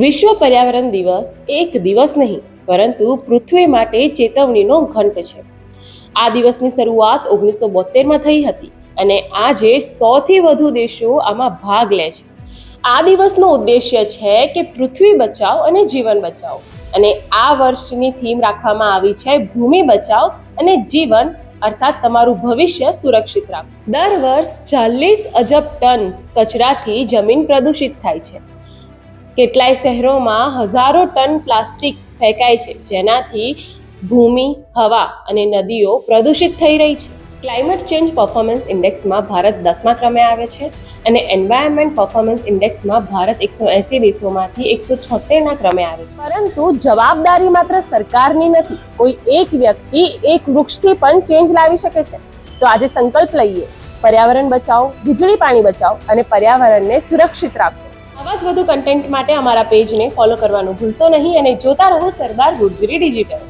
વિશ્વ પર્યાવરણ દિવસ એક દિવસ નહીં, પરંતુ પૃથ્વી માટે ચેતવણીનો ઘંટ છે. આ દિવસની શરૂઆત ઓગણીસો બોતેરમાં થઈ હતી અને આજે સૌથી વધુ દેશો આમાં ભાગ લે છે. આ દિવસનો ઉદ્દેશ્ય છે કે પૃથ્વી બચાવ અને જીવન બચાવ અને આ વર્ષની થીમ રાખવામાં આવી છે ભૂમિ બચાવ અને જીવન, અર્થાત તમારું ભવિષ્ય સુરક્ષિત રાખો દર વર્ષ ચાલીસ અજબ ટન કચરાથી જમીન પ્રદૂષિત થાય છે. કેટલાય શહેરોમાં હજારો ટન પ્લાસ્ટિક ફેંકાય છે, જેનાથી ભૂમિ, હવા અને નદીઓ પ્રદૂષિત થઈ રહી છે. ક્લાઇમેટ ચેન્જ પરફોર્મન્સ ઇન્ડેક્સમાં ભારત દસમા ક્રમે આવે છે અને એન્વાયરમેન્ટ પરફોર્મન્સ ઇન્ડેક્સમાં ભારત એકસો એંસી દેશોમાંથી એકસો છોતેરના ક્રમે આવે છે. પરંતુ જવાબદારી માત્ર સરકારની નથી, કોઈ એક વ્યક્તિ, એક વૃક્ષથી પણ ચેન્જ લાવી શકે છે. તો આજે સંકલ્પ લઈએ, પર્યાવરણ બચાવો, વીજળી પાણી બચાવો અને પર્યાવરણને સુરક્ષિત રાખો. આવા જ વધુ કન્ટેન્ટ માટે અમારા પેજને ફોલો કરવાનું ભૂલશો નહીં અને જોતા રહો સરદાર ગુર્જરી ડિજિટલ